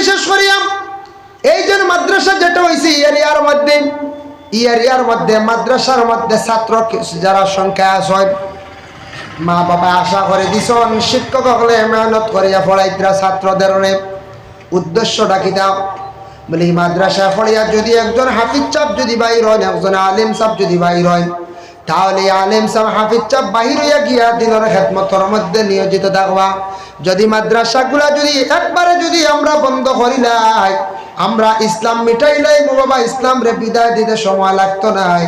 বিশেষ করিয়া এই যে মাদ্রাসা যেটা হয়েছে এরিয়ার মধ্যে ই এরিয়ার মধ্যে, মাদ্রাসার মধ্যে ছাত্র যারা সংখ্যা আছে মা বাবা আশা করে দিছন শিক্ষক হলে মেহনত করিয়া পড়াইতরা ছাত্রদের উদ্দেশ্য উদ্দেশ্যটা কিতাব। বলি মাদ্রাসা পড়িয়া যদি একজন হাফিজ চাপ যদি বাইর হয়, একজন আলিম চাপ যদি বাইর হয় তাহলে আলিম সাহ হাফিজ চাপ বাহির হইয়া গিয়া দিনের খেদমতর মধ্যে নিয়োজিত থাকবা। যদি মাদ্রাসাগুলা যদি একবারে যদি আমরা বন্ধ করিলাই আমরা ইসলাম মিটাইলাই বাবা ইসলাম রে বিদায় দিতে সময় লাগতো নাই।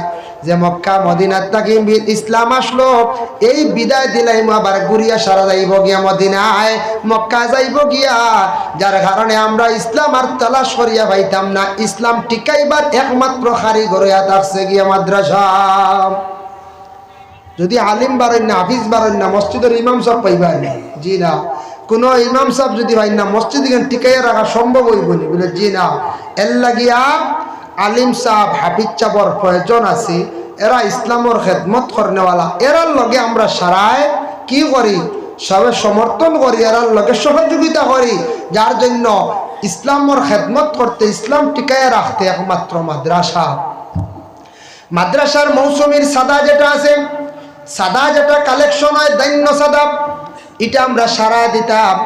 যে মক্কা, মদিনার তাকে ইসলাম আসলো, এই বিদায় দিলাই আবার ঘুরিয়া সারা যাইব গিয়া মদিনায়, মক্কা যাইব গিয়া। যার কারণে আমরা ইসলাম আর তালাশ করিয়া পাইতাম না, ইসলাম টিকাইবার একমাত্র খারি গড়িয়া থাকছে গিয়া মাদ্রাসা। যদি আলিম বারেন না, হাফিজ বারেন না, মসজিদের ইমাম পাইবার না। জি না। কোনো ইমাম সাহেব যদি পাই না, মসজিদ টিকাইয়া রাখা সম্ভব হইব না। বলে, জি না। এর লাগিয়া আলিম সাহেব, হাফিজ চাপর প্রয়োজন আছে, এরা ইসলামর খেদমত করনেওয়ালা। এরার লগে আমরা সারায় কি করি? সবে সমর্থন করি, এরার লগে সহযোগিতা করি। যার জন্য ইসলামর খেদমত করতে, ইসলাম টিকাইয়া রাখতে একমাত্র মাদ্রাসা। মাদ্রাসার মৌসুমীর সাদা যেটা আছে সাদা যেটা কালেকশন হয়, দৈন্য সাদা, এটা আমরা সারা দিতাম।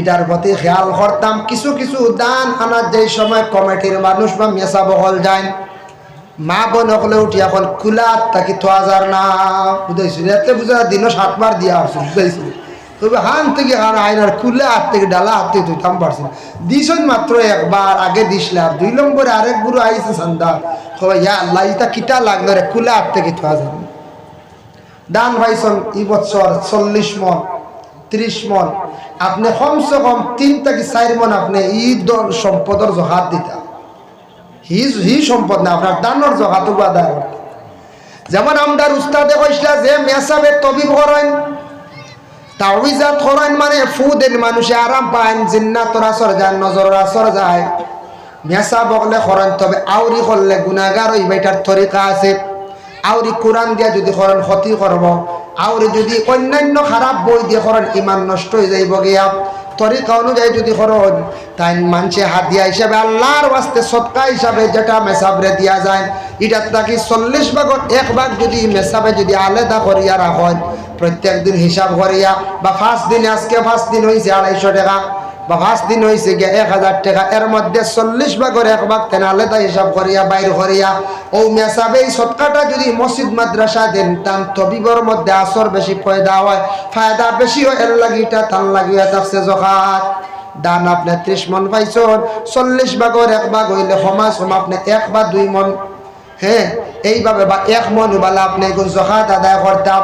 এটার প্রতি খেয়াল করতাম। কিছু কিছু দান আনার যে সময় কমিটির মানুষ বা মেসা বহল যায়, মা বোন হলে উঠি এখন কুলাত তাকে তো হাজার না, বুঝাইছিল। এতে বুঝা দিনও সাতবার দিয়া আসছে বুঝাইছিল। তবে হান থেকে হান আইনার খুলে হাত থেকে ডালা হাত থেকে তুইতাম পারছি দিছন মাত্র একবার, আগে দিসলাম দুই নম্বরে আরেক বুড়ো আইছে সন্ধ্যা কবে ইয়া আল্লাহ, ইটা কিটা লাগল রে? খুলে হাত থেকে তো হাজার দান ভাইছন এই বছর চল্লিশ মন ত্রিশ মন। আপনি কমসে কম তিন থেকে চার মন আপনি ই সম্পদের জহাত দিতা। হি হি সম্পদ না আপনার দানোর জহাত আদায় যেমন আমদার উস্তাদে কইসলা যে মেসাবে তবিব করেন তাওইজাত করেন মানে ফু দেন মানুষে আরাম পায় জিন্নাতর আসর যায় নজর আসর যায়। মেসা বকলে করেন তবে আউরি করলে গুণাগার ওই বেটার তরিকা আছে। আউরি কোরআন দিয়া যদি করেন ক্ষতি করব, আউরি যদি অন্যান্য খারাপ বই দিয়ে করেন, ইমান নষ্ট হয়ে যাইব গিয়া। তরিকা অনুযায়ী যদি করেন তাই মানুষে হাতিয়া হিসাবে, আল্লাহর ওয়াস্তে সৎকা হিসাবে যেটা মেসাবরে দিয়া যায়। এটা তাকে চল্লিশ ভাগত এক ভাগ যদি মেসাবে যদি আলাদা করিয়া রাখেন, প্রত্যেক দিন হিসাব করিয়া, বা ফার্স্ট দিন, আজকে ফার্স্ট দিন হয়েছে আড়াইশো টাকা। বা পাঁচ দিন হয়েছে গিয়া এক হাজার টাকা। এর মধ্যে চল্লিশ ভাগের এক ভাগ তেন আলাদা হিসাব করিয়া, বাইর করিয়া ও মেসাবে এই সৎকাটা যদি মসজিদ, মাদ্রাসা দেন, তান তবিবর মধ্যে আসর বেশি ফয়দা হয়, ফায়দা বেশি হয়, এর লাগিটা তান লাগিয়া থাকছে জখাত দান আপনি ত্রিশ মন পাইছন, চল্লিশ ভাগর এক ভাগ হইলে সমাজ সম আপনি এক বা দুই মন। হ্যাঁ এইভাবে বা এক মন বালা আপনি জখাত আদায় করতাম।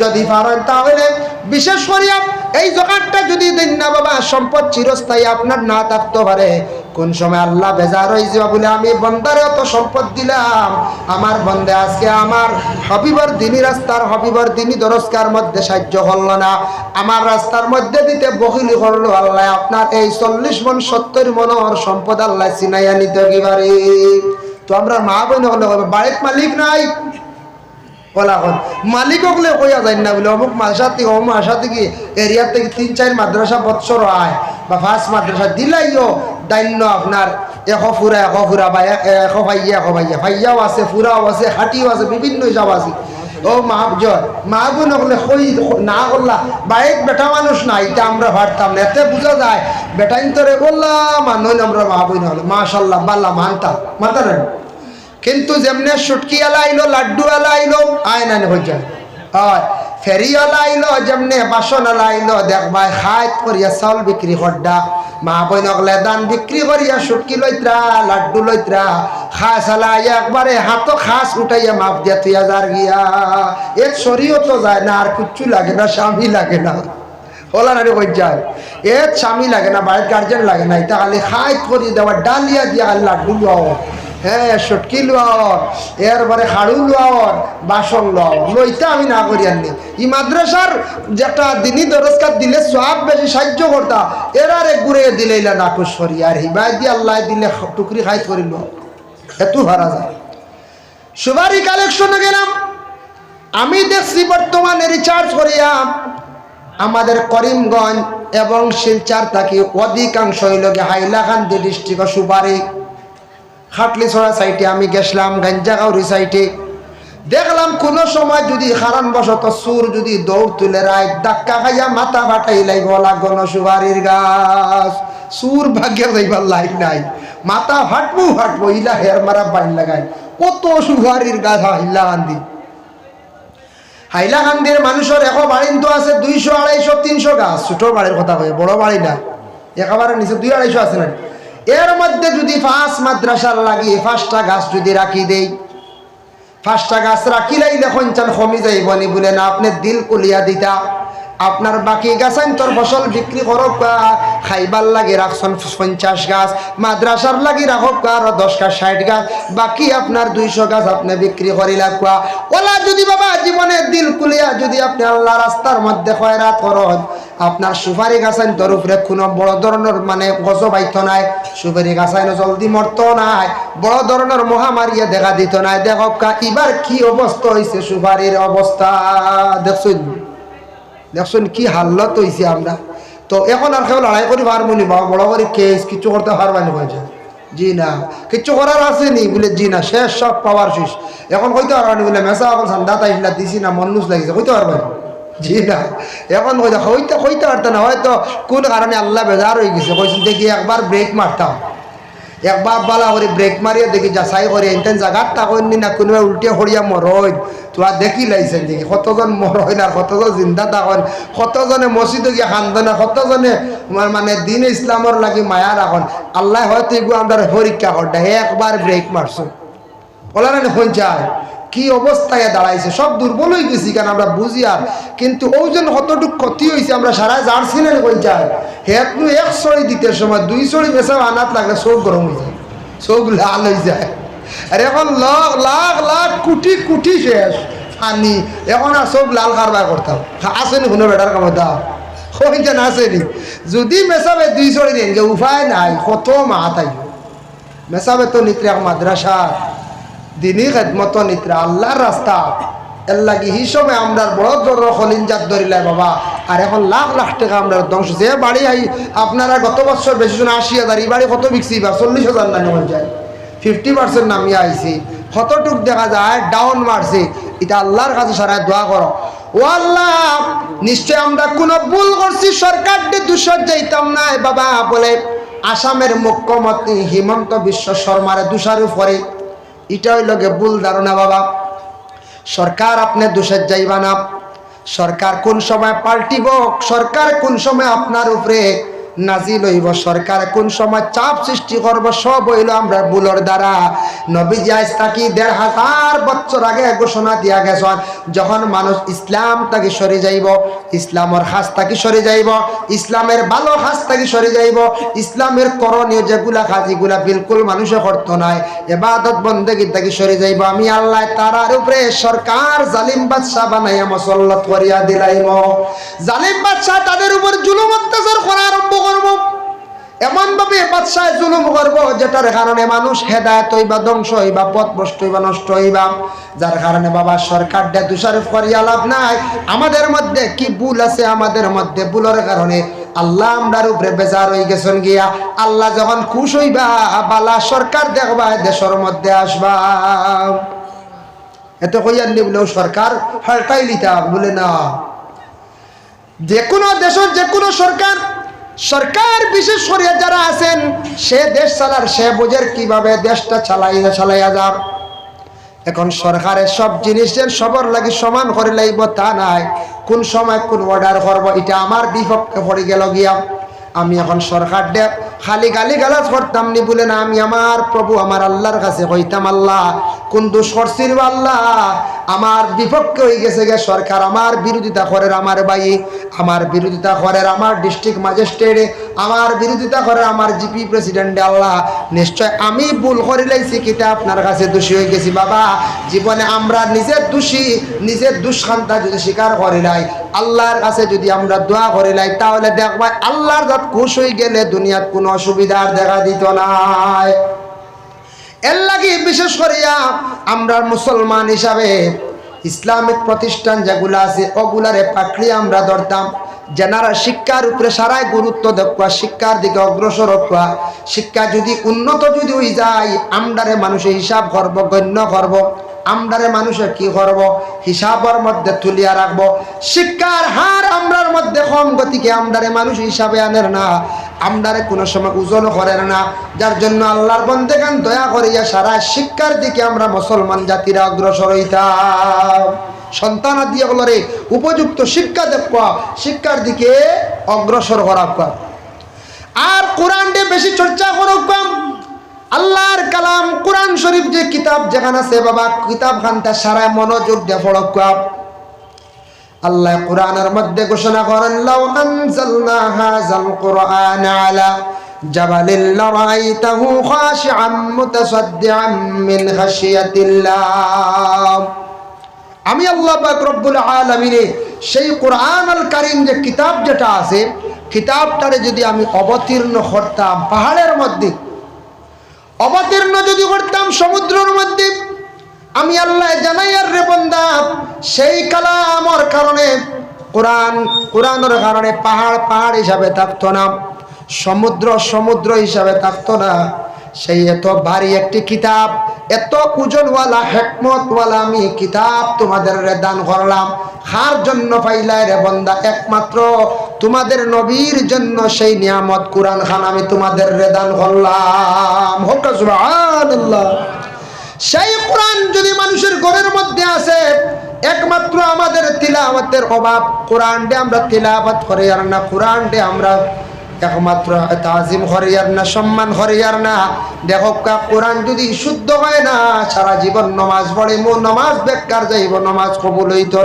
যদি পারেন তাহলে বিশেষ করিয়া এই জখাতটা যদি দেন না বাবা, সম্পদ চিরস্থায়ী আপনার না থাকতে পারে। কোন সময় আল্লাহ বেজার হয়ে যাবে বলে আমি বন্দারে অত সম্পদ দিলাম। আমার বন্দে আজকে আমার হবিবর দিনী রাস্তার হবিবর দিনী দরস্কার মধ্যে সাহায্য করল না। আমার রাস্তার মধ্যে দিতে বহিলি করল আল্লাহ। আপনার এই চল্লিশ মন, সত্তর মনোহর সম্পদ আল্লাহ চিনাইয়া নিতে কি পারে? তো আমরা মা বোন হলে বাড়ির মালিক নাই। বলা হল। মালিক হলে কইয়া যায় না বলে, অমুক মাসা অমুক এরিয়ার থেকে তিন চার মাদ্রাসা বৎসর আয় বা ফার্স্ট মাদ্রাসা দিলাইও দান্য আপনার এশ ফুরা ফুরা বা ভাইয়া ভাইয়া ভাইয়াও আছে ফুরাও আছে হাটিও আছে, বিভিন্ন হিসাব আছে। ও মা জয় মা বোন হলে কই না করলা বাইক বেটা মানুষ না এটা আমরা ভাবতাম না এতে বোঝা যায় বেটা ইন্তরে বললাম মানুষ আমরা মা বোন হলে। মাশাল্লাহ, বাল্লা মানতাম মাতারেন কিন্তু যেমনে সুটকি আলা আইলো লাড্ডু আলা আইলো আয় না হয়ে যায় হয় ফেরি আলা আইলো যেমনে বাসন আলা আইলো দেখবাই খাইত করিয়া চাউল বিক্রি করডা। মা বই নকলে দান বিক্রি করিয়া সুটকি লইত্রা, লাড্ডু লইত্রা। খাস আলা আইয়া একবারে হাতো খাস উঠাইয়া মাপ দিয়া তুই হাজার গিয়া। এর শরীরও তো যায় না, আর কিচ্ছু লাগে না, স্বামী লাগে না। ওলা নারী যায়? এ স্বামী লাগে না, বাড়ির গার্জেন লাগে না, এটা খালি খাইত করি দেওয়া, ডালিয়া দিয়া লাড্ডু লও হ্যাঁ সটকি লোয়াওয়ার এরপরে হাড়ু লোয়াওয়ার বাসন লোয়াওয়ার লইতে আমি না করি আননি। ই মাদ্রাসার যেটা দিনই দরজকার দিলে সব বেশি সাহায্য করতা, এরারে ঘুরে দিলে ইলা নাকুশ করি আর হিবাই দিয়ে আল্লাহ দিলে টুকরি খাই করিল। এত ভাড়া যায়। সুবারি কালেকশনে গেলাম। আমি দেখছি বর্তমানে রিচার্জ করিয়া আমাদের করিমগঞ্জ এবং শিলচার থাকি অধিকাংশ হইলগে হাইলাকান্দি ডিস্ট্রিক্ট সুপারি খাটলি ছড়া সাইটে, আমি গেছিলাম গাঞ্জা গাঞ্জাগাউরি সাইটে। দেখলাম কোন সময় যদি কারণ বশত সুর যদি দৌড় তুলে রায়, ধাক্কা খাইয়া মাথা ফাটাই লাইব লাগন সুপারির গাছ। সুর ভাগ্যে যাইবার লাইক নাই। মাথা ফাটবো ফাটবো, ইলা হের মারা বাইন লাগাই। কত সুপারির গাছ হিল্লা গান্ধী। হাইলাকান্দির মানুষের এখন বাড়ি তো আছে দুইশো, আড়াইশো, তিনশো গাছ। ছোট বাড়ির কথা কয়ে, বড় বাড়ি না। একেবারে নিচে দুই, আড়াইশো আছে না। এর মধ্যে যদি পাঁচ মাদ্রাসার লাগিয়ে পাঁচটা গাছ যদি রাখি দেই পাঁচটা গাছ রাখিলেই দেখুন চান কমি যাইব নি বলে না, আপনি দিল কুলিয়া দিতা, আপনার বাকি গাছাইন তোর ফসল বিক্রি করক বা খাইবার লাগে রাখছেন পঞ্চাশ গাছ, মাদ্রাসার লাগি রাখক বা আরও দশ গাছ, ষাট গাছ, বাকি আপনার দুইশো গাছ আপনি বিক্রি করি লাগবা। ওলা যদি বাবা জীবনে দিল কুলিয়া যদি আপনি আল্লাহ রাস্তার মধ্যে খয়রাত করন আপনার সুপারি গাছাইন তোর উপরে কোনো বড় ধরনের মানে গজ বাইত নাই সুপারি গাছাইন জলদি মরত নাই, বড় ধরনের মহামারিয়ে দেখা দিত নাই। দেখক কা, এবার কি অবস্থা হয়েছে সুপারির অবস্থা? দেখছুন, দেখছেন কি হাল্লত হয়েছে আমরা। তো এখন আর কেউ লড়াই করি পারব নি বাবা বড় করে কেস কিছু করতে পারবানি কয়েছে জি না কিচ্ছু করার আছে নি বলে জি না, শেষ সব পাওয়ার শেষ। এখন কইতে পারবানি বলে, মেসা এখন ঠান্ডা তাইলা দিছি না মনুষ লাগিছে, কইতে পারবানি জি না এখন হইতে কইতে পারতো না, হয়তো কোন কারণে আল্লাহ বেজার হয়ে গেছে। কইছেন দেখি একবার ব্রেক মারতাম। একবার বালা করে ব্রেক মারিয়ে দেখি যাচাই করে এনতেন জায়গার তাকন নি কোনোবাই উল্টে হরিয়া মরইন। তোরা দেখি লাইছেন দেখি, কতজন মরইন আর কতজন জিন্দা তাকন কতজনে মসজিদ গিয়ে খান্দনে কতজনে মানে দিন ইসলামর লাগি মায়া রাখন আল্লাহ হয়তো এগুলো আমরা পরীক্ষা করতে একবার ব্রেক মারছো বলা না পঞ্চায় কি অবস্থায় দাঁড়াইছে? সব দুর্বল হয়ে গেছি কেন আমরা বুঝি আর? কিন্তু ওজন কতটুকু ক্ষতি হয়েছে আমরা সারা জার্সি না পঞ্চায় হেত নু এক ছড়ি দিতে সময়, দুই ছড়ি বেসা আনাত লাগলে চোখ গরম হয়ে যায়, চোখ লাল হয়ে যায়। আর এখন লাখ লাখ লাখ, কোটি কোটি শেষ পানি এখন আর চোখ লাল কারবার করতাম। আসেনি কোনো বেটার কামত? দাও। আসেনি যদি মেসাবে দুই ছড়ি দিন যে উপায় নাই, কত মাত আইব। মেসাবে তো নিত্রে মাদ্রাসা। দিনই খেদমত নিত্রা আল্লাহর রাস্তা। লাগি এই সময় আমরা বড় বড় হলিনজাত ধরিলাই বাবা। আর এখন লাখ লাখ টাকা আমরা ধ্বংস। যে বাড়ি আই আপনারা গত বছর বেশি জন আশি হাজার, এই বাড়ি কত বিকছি? বা চল্লিশ হাজার না নেওয়া যায়। ফিফটি পার্সেন্ট নামিয়ে আইছি। কতটুক দেখা যায় ডাউন মারছে। এটা আল্লাহর কাছে সারায় দোয়া করো। ও আল্লাহ, নিশ্চয় আমরা কোনো ভুল করছি সরকার দুশো যাইতাম না। বাবা বলে, আসামের মুখ্যমন্ত্রী হিমন্ত বিশ্ব শর্মারে দুষার উপরে এটা হইল গে ভুল ধারণা বাবা। সরকার আপনি দোষের যাইবা না। সরকার কোন সময় পাল্টিব? সরকার কোন সময় আপনার উপরে নাজিল হইব সরকার। কোন সময় চাপ সৃষ্টি করব, সব হইল আমরা বুলর দ্বারা। নবীজি আজ তাকি দেড় হাজার বছর আগে ঘোষণা দিয়া গেছেন, যখন মানুষ ইসলাম তাকে সরে যাইব, ইসলামের হাস তাকে সরে যাইব, ইসলামের ভালো হাস তাকে সরে যাইব, ইসলামের করণীয় যেগুলা কাজ, এগুলা বিলকুল মানুষে করতো নাই। এবাদত বন্দেগি তাকে সরে যাইব। আমি আল্লাহ তারার উপরে সরকার জালিম বাদশাহ বানাইয়া মসল্লত করিয়া দিলাইম। জালিম বাদশাহ তাদের উপর জুলুম অত্যাচার করা আরম্ভ করব। এমন ভাবে বাদশাহ জুলুম করব, যেটার কারণে মানুষ হেদায়ত হইবা, ধ্বংস হইবা, পথ বস্তু হইবা, নষ্ট হইবা। যার কারণে বাবা সরকার করিয়া লাভ নাই। আমাদের মধ্যে কি ভুল আছে? আমাদের মধ্যে ভুলের কারণে আল্লাহ আমরার উপরে বেজার হয়ে গেছেন গিয়া। আল্লাহ যখন খুশ হইবা, বালা সরকার দেখবা, দেশের মধ্যে আসবা। এত কইয়ার নি বলেও সরকার হাল্টাই লিতাম বলে না। যে কোনো দেশের যে কোনো সরকার সরকার বিশেষ করে যারা আছেন, সে দেশ চালার, সে বোঝের কীভাবে দেশটা চালাইয়া চালাইয়া যার এখন সরকারের সব জিনিসের সবর লাগি সমান করে লাইব, তা নাই। কোন সময় কোন অর্ডার করব, এটা আমার বিপক্ষে পড়ে গেল গিয়া। আমি এখন সরকার দে খালি গালি গালাজ করতাম নি বলে না, আমি আমার প্রভু, আমার আল্লাহর কাছে কইতাম, আল্লাহ কোন দোষ করছিস রে আল্লাহ? আমার বিপক্ষে হয়ে গেছে গে সরকার। আমার বিরোধিতা করে আমার ভাই, আমার বিরোধিতা করে আমার ডিস্ট্রিক্ট ম্যাজিস্ট্রেটে আমার বিরোধিতা করে আমার জিপি প্রেসিডেন্ট আল্লাহ। নিশ্চয় আমি ভুল করে লাইছি কিতা আপনার কাছে দোষী হয়ে গেছি বাবা? জীবনে আমরা নিজের দোষী, নিজের দুষ্কান্তা যদি স্বীকার করে নাই আল্লাহর কাছে যদি আমরা দোয়া করে নাই তাহলে দেখবা আল্লাহর যাত খুশ হয়ে গেলে দুনিয়াত কোনো অসুবিধা দেখা দিত নাই। এর লাগে বিশেষ করিয়া আমরা মুসলমান হিসাবে ইসলামিক প্রতিষ্ঠান যেগুলো আছে, ওগুলারে পাকড়ি আমরা ধরতাম। যেনারা শিক্ষার উপরে সারাই গুরুত্ব দেখা শিক্ষার দিকে অগ্রসর হওয়া, শিক্ষা যদি উন্নত যদি হয়ে যায়, আমরারে মানুষের হিসাব করব গণ্য করব আমদারে মানুষের কি করব? হিসাবের মধ্যে তুলিয়া রাখব। শিক্ষার হার আমরার মধ্যে কম গতিকে আমদারে মানুষ হিসাবে আনের না। আমদারে কোনো সময় ওজন করেন না। যার জন্য আল্লাহর বন্দেগান দয়া করিয়া সারা শিক্ষার দিকে আমরা মুসলমান জাতিরা অগ্রসর হইতাম। সন্তান দিয়ে উপযুক্ত শিক্ষা দেখবা শিক্ষার দিকে অগ্রসর করা আর কোরআনটে বেশি চর্চা করুক আল্লাহর কালাম কোরআন শরীফ যে কিতাব যেখানে আছে, বাবা, কিতাব খানটা সারা মনোযোগ দিয়ে পড়ক আল্লাহ কোরআনের মধ্যে ঘোষণা করেন, লাউ আনজালনা হাযাল কুরআন আলা জাবালিল লারাইতাহু খাশিআম মুতাসাদ্দিআম মিন খাশিয়াতিল্লাহ। আমি আল্লাহ পাক রব্বুল আলামিনে সেই কোরআন আল কারীম যে কিতাব যেটা আছে, কিতাবটারে যদি আমি অবতীর্ণ করতাম পাহাড়ের মধ্যে অবতীর্ণ যদি করতাম সমুদ্রের মধ্যে। আমি আল্লাহ জানাই, আর রে বন্দা, সেই কালা আমার কারণে, কোরআন, কোরআনের কারণে পাহাড় পাহাড় হিসাবে থাকতো না, সমুদ্র সমুদ্র হিসাবে থাকত না। সেই এত ভারী একটি কিতাব এত ওজনওয়ালা হেকমতওয়ালা আমি কিতাব তোমাদের দান করলাম। হার জন্য পাইলাই রে বন্দা, একমাত্র তোমাদের নবীর জন্য সেই নিয়ামত কোরআন খান আমি তোমাদের রে দান করলাম। হোক সুবহানাল্লাহ। সেই কোরআন যদি মানুষের ঘরের মধ্যে আছে একমাত্র আমাদের তিলাওয়াতের অভাব। কোরআন ডে আমরা তিলাওয়াত করে আর না, কোরআন ডে আমরা একমাত্র তাজিম হরিয়ার না, সম্মান হরিয়ার না। দেখো কা কোরআন যদি শুদ্ধ হয় না, সারা জীবন নমাজ পড়ে মো, নমাজ বেকার যাইব, নমাজ কবুল হইতো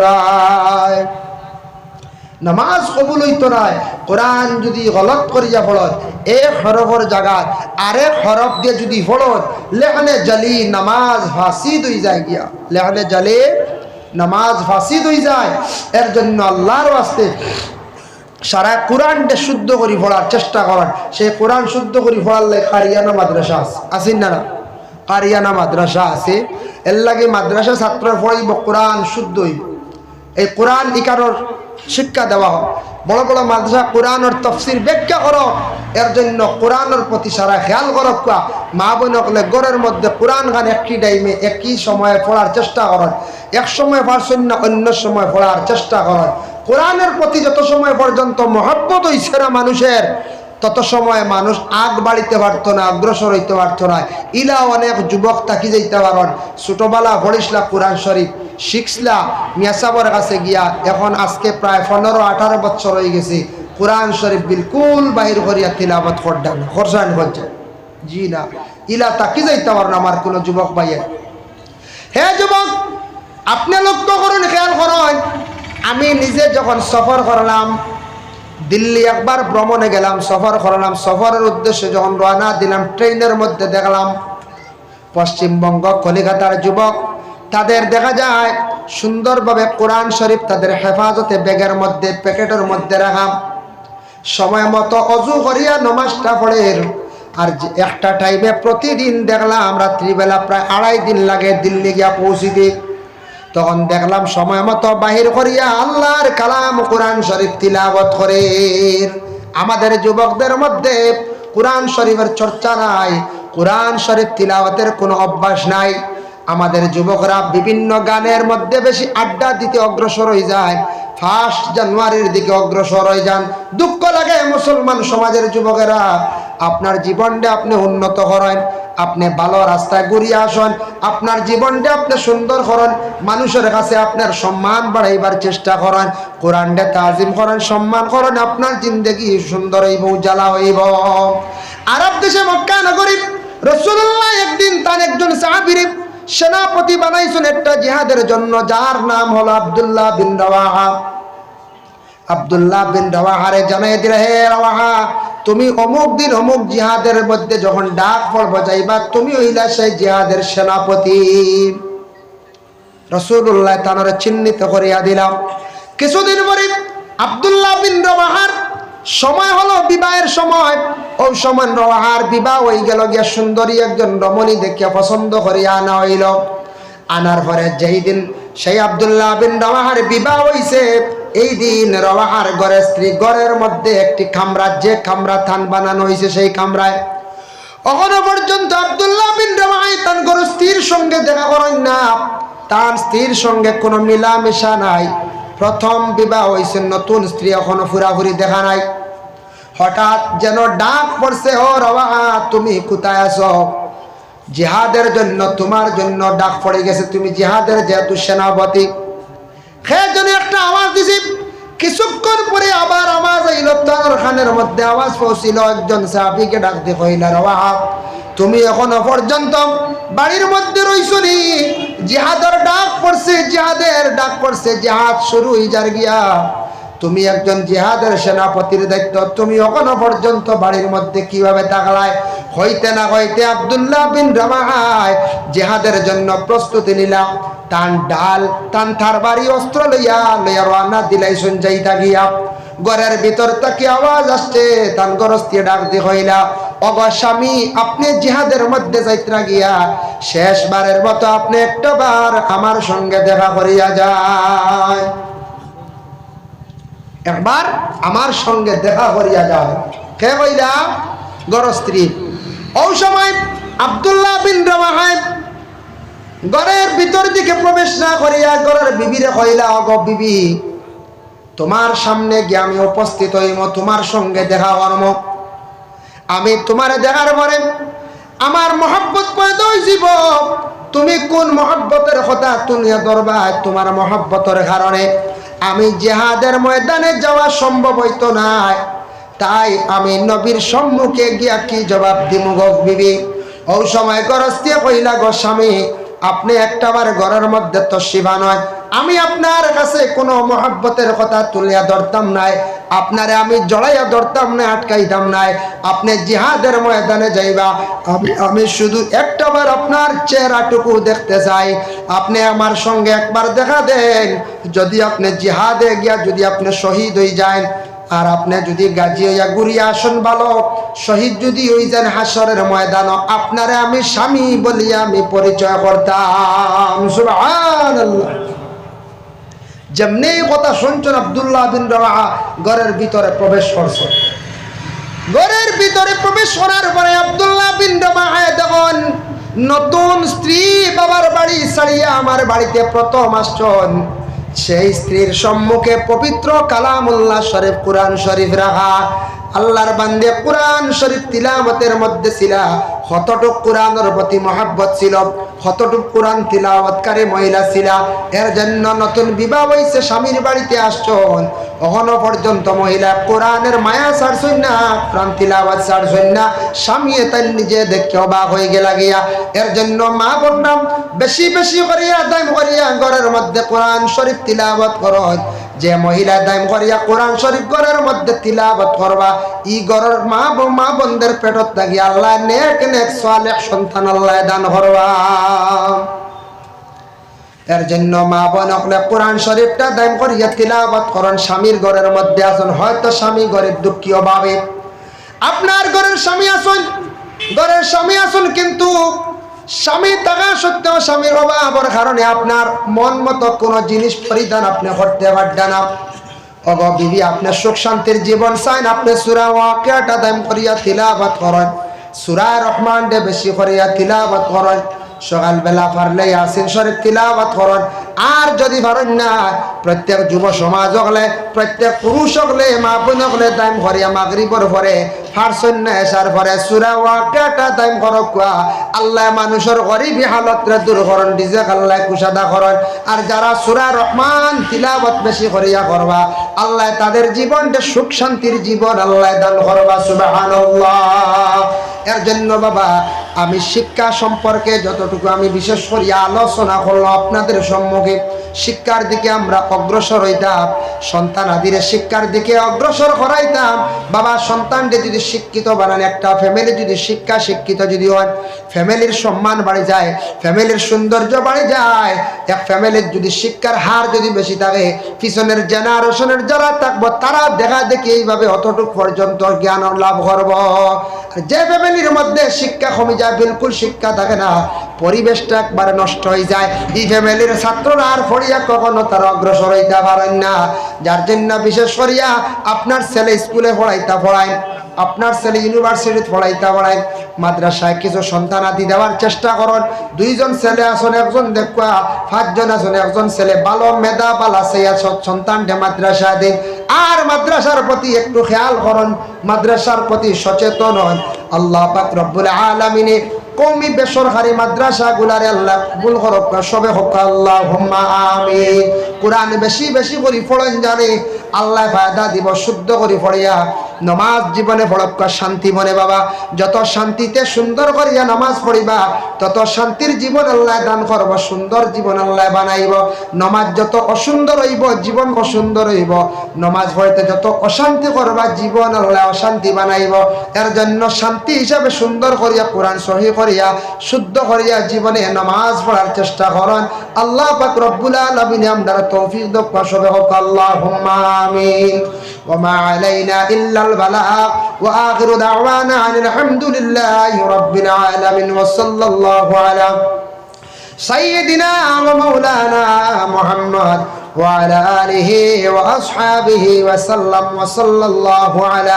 নামাজ কবুল হইতো নাই কোরআন যদি গলত করিয়া ফলত, এক হরফর জায়গাত আরেক হরফ দিয়ে যদি ফলত লেখানে জালি নামাজ ফাঁসিদ হয়ে যায় গিয়া। লেখানে জালে নামাজ ফাঁসিদ হয়ে যায়। এর জন্য আল্লাহর ওয়াস্তে সারা কোরআনটা শুদ্ধ করি পড়ার চেষ্টা করার সেই কোরআন শুদ্ধ করি পড়ার কারিয়ানা মাদ্রাসা আছে। আসেন না না? কারিয়ানা মাদ্রাসা আছে। এর লাগে মাদ্রাসা ছাত্র পড়াইব কোরআন শুদ্ধ হইব এই কোরআন ইকারর শিক্ষা দেওয়া হয়। বড় বড় মাদ্রাসা কোরআনের তফসির ব্যাখ্যা করো। এর জন্য কোরআনের প্রতি সারা খেয়াল করক মা বোন হলে গড়ের মধ্যে কোরআন গান একটি টাইমে একই সময়ে পড়ার চেষ্টা করেন। এক সময় পারছেন না, অন্য সময় পড়ার চেষ্টা করেন। কোরআনের প্রতি যত সময় পর্যন্ত মহব্বত হইছে না মানুষের, তত সময় মানুষ আগ বাড়িতে পারতো না, অগ্রসর হইতে পারতো না। ইলা অনেক যুবক তাকি যাইতে পারেন। ছোটবেলা পড়িসলা কোরআন শরীফ, শিখসলা মিয়াসাবর কাছে গিয়া, এখন আজকে প্রায় পনেরো, আঠারো বছর হয়ে গেছে, কোরআন শরীফ বিলকুল বাহির করিয়া তিলাবত করডান খরসান করছে জি না, ইলা তাকি যাইতে পারেন আমার কোনো যুবক ভাইয়ের। হে যুবক, আপনি লক্ষ্য করুন, খেয়াল করুন আমি নিজে যখন সফর করলাম, দিল্লি একবার ভ্রমণে গেলাম, সফর করলাম। সফরের উদ্দেশ্যে যখন রওনা দিলাম, ট্রেনের মধ্যে দেখলাম পশ্চিমবঙ্গ, কলিকাতার যুবক। তাদের দেখা যায়, সুন্দরভাবে কোরআন শরীফ তাদের হেফাজতে ব্যাগের মধ্যে, প্যাকেটের মধ্যে রাখা। সময় মতো অজু করিয়া নমাজটা পড়ে আর একটা টাইমে প্রতিদিন দেখলাম, রাত্রিবেলা প্রায় আড়াই দিন লাগে দিল্লি গিয়া পৌঁছিতে। তখন দেখলাম সময় মতো বাহির করিয়া আল্লাহর কালাম কোরআন শরীফ তিলাবত করে। আমাদের যুবকদের মধ্যে কোরআন শরীফের চর্চা নাই, কোরআন শরীফ তিলাওয়াতের কোনো অভ্যাস নাই। আমাদের যুবকরা বিভিন্ন গানের মধ্যে বেশি আড্ডা দিতে অগ্রসর হয়ে যায়। ফার্স্ট জানুয়ারির দিকে অগ্রসর হয়ে যান। দুঃখ লাগে মুসলমান সমাজের যুবকেরা। আপনার জীবনটা আপনি উন্নত করেন আপনি ভালো রাস্তায় ঘুরিয়ে আসেন, আপনার জীবনটা আপনি সুন্দর করেন, মানুষের কাছে আপনার সম্মান বাড়াইবার চেষ্টা করেন, কোরআনটা তাজিম করেন, সম্মান করেন, আপনার জিন্দগি সুন্দর হইব, উজালা হইব। আরব দেশে মক্কা নগরী রসুল্লাহ একদিন তার একজন সাহাবিরি সেনাপতি বানাইছেন একটা জিহাদের জন্য, যার নাম হলো আব্দুল্লাহ বিন রওয়াহা। আব্দুল্লাহ বিন রওয়াহারে জানাই দিলে, হে রওয়াহা তুমি অমুক দিন অমুক জিহাদের মধ্যে যখন ডাক পড়ব যাইবা, তুমি হইলা সেই জিহাদের সেনাপতি। রসুল্লাহ তানারে চিহ্নিত করিয়া দিলাম। কিছুদিন পরে আব্দুল্লাহ বিন রওয়াহার, সময় হলো বিবাহের সময়। ওই সময় রওয়াহার বিবাহ হয়ে গেল, গিয়া সুন্দরী একজন রমণী দেখিয়া পছন্দ করিয়া আনা হইল। আনার পরে যেই দিন সেই আব্দুল্লাহ বিন রওয়াহার বিবাহ হইছে এই দিন রওয়াহার ঘরের স্ত্রী ঘরের মধ্যে একটি কামরা যে কামরা থান বানানো হয়েছে সেই কামরায় এখনও পর্যন্ত আব্দুল্লাহ বিন রওয়াই তার ঘর স্ত্রীর সঙ্গে দেখা করেন না। তার স্ত্রীর সঙ্গে কোনো মিলামেশা নাই। প্রথম বিবাহ হয়েছে, নতুন স্ত্রী এখনও ফুরাফুরি দেখা নাই। হঠাৎ যেন ডাক পড়ছে, ও রওয়া তুমি কোথায় আছো? জিহাদের জন্য, তোমার জন্য ডাক পড়ে গেছে। তুমি জিহাদের যেহেতু সেনাপতি একটা আওয়াজ পরে আবার আওয়াজ খানের মধ্যে আওয়াজ একজন তুমি বাড়ির মধ্যে নি। ডাক পড়ছে, জিহাদের ডাক পড়ছে শুরু যার গিয়া। তুমি একজন জিহাদের সেনাপতির দায়িত্ব, তুমি এখনও পর্যন্ত বাড়ির মধ্যে কীভাবে থাকলায় হইতে না হইতে আব্দুল্লাহ বিন রামাহায় জিহাদের জন্য প্রস্তুতি নিলাম। তান ডাল তান থার বাড়ি, অস্ত্র লইয়া লইয়া রান্না দিলাই সঞ্জাই থাকিয়া ঘরের ভিতর তাকে আওয়াজ আসছে, তান গরস্তি ডাক দি হইলা, অগ স্বামী, আপনি জিহাদের মধ্যে যাইত্রা গিয়া, শেষবারের মতো আপনি একটা বার আমার সঙ্গে দেখা করিয়া যায়। একবার আমার সঙ্গে দেখা করিয়া যাও কে কইলা? গর স্ত্রী ওই সময় আব্দুল্লাহ বিন রমাহায় ঘরের ভিতর দিকে প্রবেশ না করিয়া ঘরের বিবিরে কইলা অগ বিবি, তোমার সামনে গিয়ে আমি উপস্থিত হইম, তোমার সঙ্গে দেখা কর্ম। আমি তোমার দেখার পরে আমার মহব্বত পয়দা তুমি কোন মহব্বতের কথা তুলিয়া ধরবা, তোমার মহব্বতের কারণে আমি জেহাদের ময়দানে যাওয়া সম্ভব হইতো না তাই আমি নবীর সম্মুখে গিয়া কি জবাব দিমু গো বিবি? ও সময় গরস্তিয়ে কইলা গো স্বামী, আপনি একটাবার ঘরের মধ্যে তো শিবা নয়। আমি আপনার কাছে কোনো মহাব্বতের কথা তুলিয়া ধরতাম নাই। আপনারে আমি জড়াইয়া ধরতাম না আটকাইতাম নাই। আপনি জিহাদের ময়দানে যাইবা। আমি আমি শুধু একটাবার আপনার চেহারাটুকু দেখতে চাই। আপনি আমার সঙ্গে একবার দেখা দেন। যদি আপনি জিহাদে গিয়া, যদি আপনি শহীদ হয়ে যান আর আপনি যদি গাজী হইয়া ঘুরিয়া আসন ভালো, শহীদ যদি হই যান হাসরের ময়দান আপনারে আমি স্বামী বলিয়া আমি পরিচয় করতাম যেমনি কথা শুনছেন আব্দুল্লাহ বিন রওয়া ঘরের ভিতরে প্রবেশ করছে। ঘরের ভিতরে প্রবেশ করার পরে আব্দুল্লাহ বিন রওয়া দেখুন, নতুন স্ত্রী বাবার বাড়ি ছাড়িয়া আমার বাড়িতে প্রথম আসছেন। সেই স্ত্রীর সম্মুখে পবিত্র কালামুল্লাহ শরীফ কোরআন শরীফ রাখা। আল্লাহর বান্দে কোরআন শরীফ তিলামতের মধ্যে ছিল কতটুক কোরআনের প্রতি মহাব্বত ছিল কতটুক কোরআন তিলাওয়াতকারী মহিলা ছিল। এর জন্য নতুন বিবাহ হয়েছে স্বামীর বাড়িতে আসছেন। এখনও পর্যন্ত মহিলা কোরআনের মায়া ছাড়ছেন না, কোরআন তিলাওয়াত ছাড়ছেন না। স্বামী তাই নিজে দেখে অবাক হয়ে গেলা গিয়া। এর জন্য মা বললাম বেশি বেশি করিয়া, দাম করিয়া ঘরের মধ্যে কোরআন শরীফ তিলাওয়াত করত যে মহিলা দাম করিয়া কোরআন শরীফ ঘরের মধ্যে তিলাবত করবা, ই ঘরের মা মা বন্ধের পেটত থাকি আল্লাহ নেক নেক, সালেহ সন্তান আল্লাহ দান করবা। এর জন্য মা বোন হলে কোরআন শরীফটা দাম করিয়া তিলাওয়াত করেন, স্বামীর ঘরের মধ্যে আসুন, হয়তো স্বামী ঘরের দুঃখী অভাবে। আপনার ঘরের স্বামী আসুন, ঘরের স্বামী আসুন কিন্তু স্বামী থাকা সত্ত্বেও স্বামীর অভাবের কারণে আপনার মন মতো কোনো জিনিস পরিধান আপনি করতে পারবেন না। অগ বিবি আপনার সুখ শান্তির জীবন চাইন, আপনি সুরা ওয়াকিয়াটা দাম করিয়া তিলাবাত করেন। সুরা রহমান বেশি করিয়া তিলাবাত করেন। সকালবেলা পারলে আসিন শরীফ তিলাবাত করেন। আর যদি পারেন না, প্রত্যেক যুব সমাজ হলে, প্রত্যেক পুরুষ হলে, মা বোন হলে দাম করিয়া মাগরিবর পরে ফারসন না এসার পরে, সুরা ওয়াকিয়াটা দাম করক কোয়া আল্লাহ মানুষের গরিবী হালতরে দূর করেন ডিজে আল্লাহ কুসাদা করেন। আর যারা সুরা রহমান তিলাবত বেশি করিয়া করবা, আল্লাহ তাদের জীবনটা সুখ শান্তির জীবন আল্লাহ দান করবা, সুবহানাল্লাহ। এর জন্য বাবা আমি শিক্ষা সম্পর্কে যতটুকু আমি বিশেষ করিয়া আলোচনা করলাম আপনাদের সম্মুখে শিক্ষার দিকে আমরা অগ্রসর হইতাম, সন্তান আদিরে শিক্ষার দিকে অগ্রসর করাইতাম। বাবা সন্তানকে যদি শিক্ষিত বানান, একটা ফ্যামিলি যদি শিক্ষা শিক্ষিত যদি হন ফ্যামিলির সম্মান বাড়ে যায় ফ্যামিলির সৌন্দর্য বাড়ে যায়। এক ফ্যামিলির যদি শিক্ষার হার যদি বেশি থাকে, পিছনের জেনারেশনের যারা থাকব, তারা দেখা দেখি এইভাবে অতটুক পর্যন্ত জ্ঞান লাভ করব। আর যে ফ্যামিলির মধ্যে শিক্ষা কমে যায়, বিলকুল শিক্ষা থাকে না, পরিবেশটা একবারে নষ্ট হয়ে যায়। এই ফ্যামিলির ছাত্ররা আর করিয়া কখনো তারা অগ্রসর হইতে পারেন না। যার জন্য বিশেষ করিয়া আপনার ছেলে স্কুলে পড়াইতা পড়ায়, আপনার ছেলে ইউনিভার্সিটিতে পড়াইতে পড়ায়, মাদ্রাসায় কিছু সন্তানাদি দেওয়ার চেষ্টা করুন। দুইজন ছেলে আসুন, একজন দেখুয়া, পাঁচজন আসুন, একজন ছেলে ভালো মেধা বালা সেইয়া সন্তানটা মাদ্রাসা দিন। আর মাদ্রাসার প্রতি একটু খেয়াল করুন, মাদ্রাসার প্রতি সচেতন হন। আল্লাহ পাক রব্বুল আলামিনে কৌমি বেসরকারি মাদ্রাসা গুলারে আল্লাহ কবুল করক, সবে হক আল্লাহ আমিন। কোরআন বেশি বেশি করে পড়েন জানে আল্লাহ ফায়দা দিব শুদ্ধ করে পড়িয়া, নমাজ জীবনে পড়ক শান্তি মনে বাবা। যত শান্তিতে সুন্দর করিয়া নামাজ পড়িবা, তত শান্তির জীবন আল্লাহ দান করব, সুন্দর জীবন আল্লাহ বানাইব। নমাজ যত অসুন্দর হইব, জীবন অসুন্দর হইব। নমাজ পড়তে যত অশান্তি করবা, জীবন আল্লাহ অশান্তি বানাইব। এর জন্য শান্তি হিসাবে সুন্দর করিয়া কোরআন সহি করিয়া, শুদ্ধ করিয়া জীবনে নামাজ পড়ার চেষ্টা করেন। আল্লাহ পাক রব্বুল আলামিন আমরা তৌফিক দক্ষ সবে হোক আল্লাহুম্মা آمين وما علينا إلا البلاغ وآخر دعوانا عن الحمد لله رب العالمين وصلى الله على سيدنا ومولانا محمد وعلى آله وأصحابه وسلم وصلى الله على